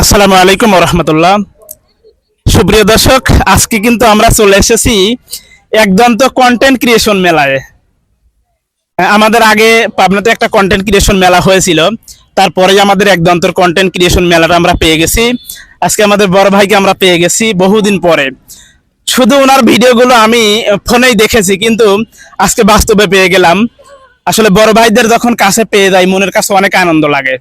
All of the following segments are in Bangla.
আসসালামু আলাইকুম রহমতুল্লাহ। সুপ্রিয় দর্শক, আজকে কিন্তু আমরা চলে এসেছি একদন্ত কন্টেন্ট ক্রিয়েশন মেলায়। আমাদের আগে পাবনাতে একটা কন্টেন্ট ক্রিয়েশন মেলা হয়েছিল, তারপরে আমাদের একদন্তর কন্টেন্ট ক্রিয়েশন মেলাটা আমরা পেয়ে গেছি। আজকে আমাদের বড় ভাইকে আমরা পেয়ে গেছি বহুদিন পরে। শুধু ওনার ভিডিওগুলো আমি ফোনেই দেখেছি, কিন্তু আজকে বাস্তবে পেয়ে গেলাম। আসলে বড় ভাইদের যখন কাছে পেয়ে যাই, মনের কাছে অনেক আনন্দ লাগে।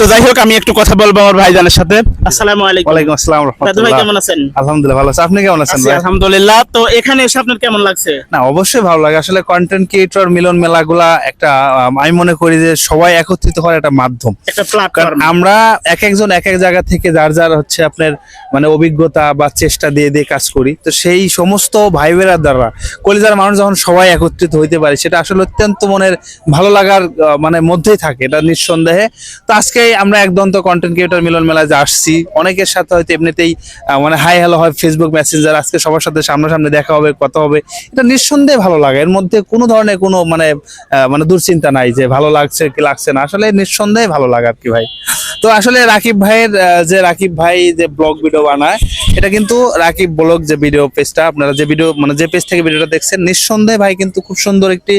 তো যাই হোক আমি একটু কথা বলব আমার ভাইজানের সাথে। আসসালামু আলাইকুম। ওয়ালাইকুম আসসালাম দাদু ভাই কেমন আছেন? আলহামদুলিল্লাহ ভালো আছি। আপনি কেমন আছেন ভাই? আলহামদুলিল্লাহ। তো এখানে এসে আপনার কেমন লাগছে? না অবশ্যই ভালো লাগে। আসলে কন্টেন্ট ক্রিয়েটর মিলন মেলাগুলা একটা আমি মনে করি যে সবাই একত্রিত হওয়ার একটা মাধ্যম। একটা প্ল্যাটফর্ম আমরা এক একজন এক এক জায়গা থেকে যার যার হচ্ছে আপনার মানে অভিজ্ঞতা বা চেষ্টা দিয়ে দিয়ে কাজ করি। তো সেই সমস্ত ভাই বোনেরা দ্বারা কলিজার মানুষ যখন সবাই একত্রিত হইতে পারে সেটা আসলে অত্যন্ত মনের ভালো লাগার মানে মধ্যেই থাকে। এটা নিঃসন্দেহে। তো আজকে আমরা একদন্ত কন্টেন্ট ক্রিয়েটর মিলন মেলা যে আসছি, অনেকের সাথে হয়তো এমনিতেই মানে হাই হ্যালো হয় ফেসবুক মেসেঞ্জার আজকে সবার সাথে সামনাসামনি দেখা হবে, কথা হবে। এটা নিঃসন্দেহে ভালো লাগে। এর মধ্যে কোনো ধরনের কোনো মানে মানে দুশ্চিন্তা নাই যে ভালো লাগছে কি লাগছে না। আসলে নিঃসন্দেহে ভালো লাগে আর কি ভাই। তো আসলে রাকিব ভাইয়ের যে রাকিব ভাই যে ব্লগ ভিডিও বানায়, এটা কিন্তু রাকিব ব্লগ যে ভিডিও পেজটা আপনারা যে ভিডিও মানে যে পেজ থেকে ভিডিওটা দেখছেন, নিঃসন্দেহে ভাই কিন্তু খুব সুন্দর একটি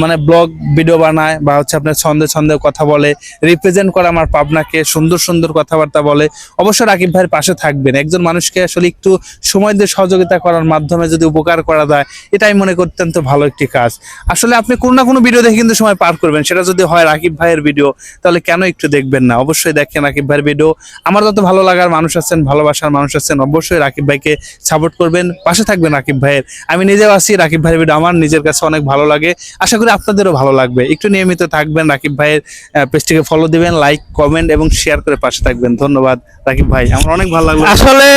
মানে ব্লগ ভিডিও বানায় বা হচ্ছে আপনার ছন্দে ছন্দে কথা বলে রিপ্রেজেন্ট করে আমার পাবনাকে, সুন্দর সুন্দর কথাবার্তা বলে। অবশ্যই রাকিব ভাইয়ের পাশে থাকবেন। একজন মানুষকে আসলে একটু সময় দিয়ে সহযোগিতা করার মাধ্যমে যদি উপকার করা যায়, এটাই মনে করি অত্যন্ত ভালো একটি কাজ। আসলে আপনি কোনো না কোনো ভিডিও দেখে কিন্তু সময় পার করবেন। সেটা যদি হয় রাকিব ভাইয়ের ভিডিও তাহলে কেন একটু দেখবেন না? অবশ্যই দেখেন রাকিব ভাইয়ের ভিডিও আমার যত ভালো লাগার মানুষ আছেন, ভালোবাসার মানুষ আছেন, অবশ্যই রাকিব ভাইকে সাপোর্ট করবেন। পাশে থাকবেন রাকিব ভাইয়ের। আমি নিজেও আছি রাকিব ভাইয়ের ভিডিও আমার নিজের কাছে অনেক ভালো লাগে। আশা করি আপনাদেরও ভালো লাগবে। একটু নিয়মিত থাকবেন রাকিব ভাইয়ের পেজটিকে ফলো দিবেন লাইক কমেন্ট এবং শেয়ার করে পাশে থাকবেন। ধন্যবাদ রাকিব ভাই। আমার অনেক ভালো লাগল। আসলে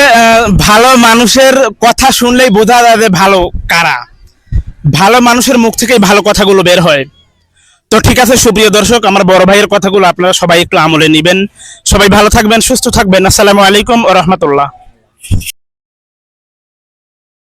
ভালো মানুষের কথা শুনলেই বোঝা যায় যে ভালো কারা। ভালো মানুষের মুখ থেকেই ভালো কথাগুলো বের হয়। তো ঠিক আছে, সুপ্রিয় দর্শক, আমার বড় ভাইয়ের কথাগুলো আপনারা সবাই একটু আমলে নিবেন। সবাই ভালো থাকবেন, সুস্থ থাকবেন। আসসালামু আলাইকুম ও রহমতুল্লাহ।